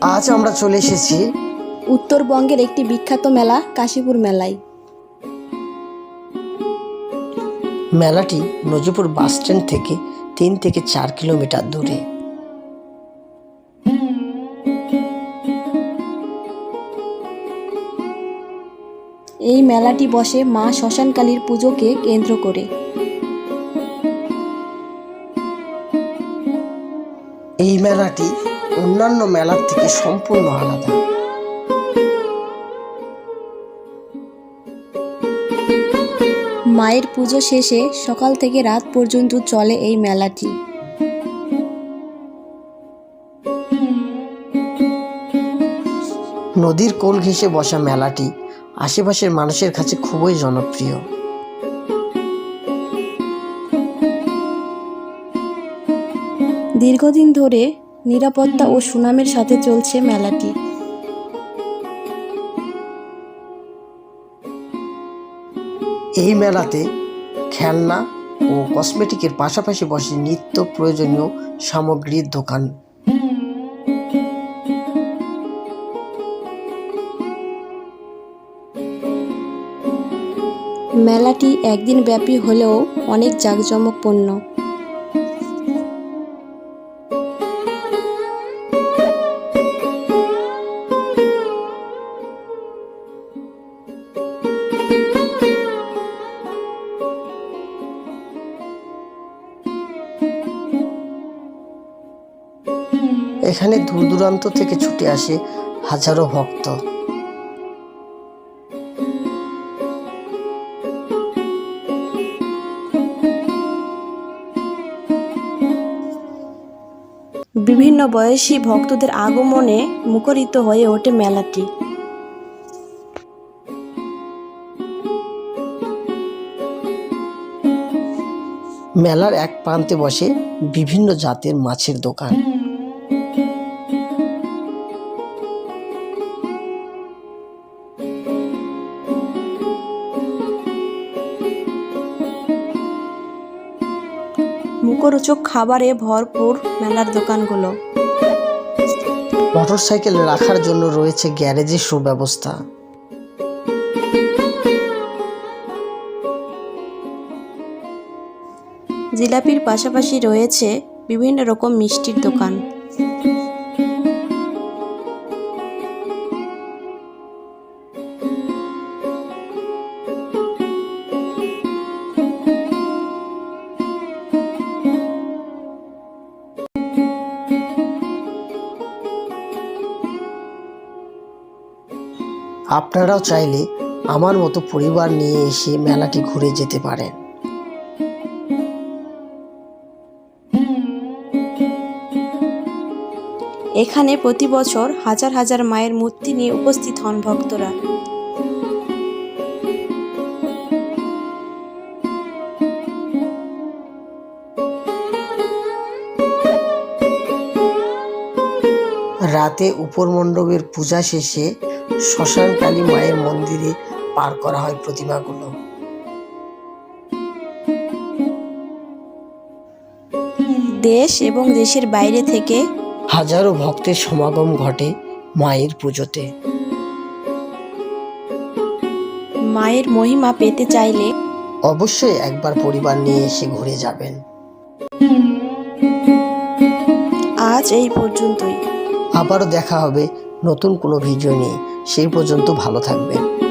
আজ আমরা চলে এসেছি উত্তরবঙ্গের একটি বিখ্যাত মেলা কাশীপুর মেলায়। মেলাটি নজিপুর বাস স্ট্যান্ড থেকে তিন থেকে চার কিলোমিটার দূরে। এই মেলাটি বসে মা শ্মশানকালীর পুজোকে কেন্দ্র করে। এই মেলাটি অন্যান্য মেলার থেকে সম্পূর্ণ আলাদা। মায়ের পুজো শেষে সকাল থেকে রাত পর্যন্ত চলে এই মেলাটি। নদীর কোল ঘেঁষে বসা মেলাটি আশেপাশের মানুষের কাছে খুবই জনপ্রিয়। দীর্ঘদিন ধরে নিরাপত্তা ও সুনামের সাথে চলছে মেলাটি। এই মেলাতে খেলনা ও কসমেটিকের পাশাপাশি বসে নিত্য প্রয়োজনীয় সামগ্রীর দোকান। মেলাটি একদিন ব্যাপী হলেও অনেক জাঁকজমকপূর্ণ। এখানে দূর দূরান্ত থেকে ছুটে আসে হাজারো ভক্ত। বিভিন্ন বয়সী ভক্তদের আগমনে মুখরিত হয়ে ওঠে মেলাটি। মেলার এক প্রান্তে বসে বিভিন্ন জাতের মাছের দোকান। মুখরোচক খাবারে ভরপুর মেলার দোকানগুলো। মোটরসাইকেল রাখার জন্য রয়েছে গ্যারেজের সুব্যবস্থা। জিলাপির পাশাপাশি রয়েছে বিভিন্ন রকম মিষ্টির দোকান। আপনারাও চাইলে আমার মতো পরিবার নিয়ে এসে মেলাটি ঘুরে যেতে পারেন। এখানে প্রতি বছর হাজার হাজার মায়ের মূর্তি নিয়ে উপস্থিত হন ভক্তরা। রাতে উপর মণ্ডপের পূজা শেষে শ্মশান কালী মায়ের মন্দিরে পার করা হয় প্রতিমাগুলো। দেশ এবং দেশের বাইরে থেকে হাজারো ভক্তের সমাগম ঘটে মায়ের পুজোতে। মায়ের মহিমা পেতে চাইলে অবশ্যই একবার পরিবার নিয়ে এসে ঘুরে যাবেন। আজ এই পর্যন্তই। আবারও দেখা হবে নতুন কোনো ভিডিও নিয়ে। সেই পর্যন্ত ভালো থাকবেন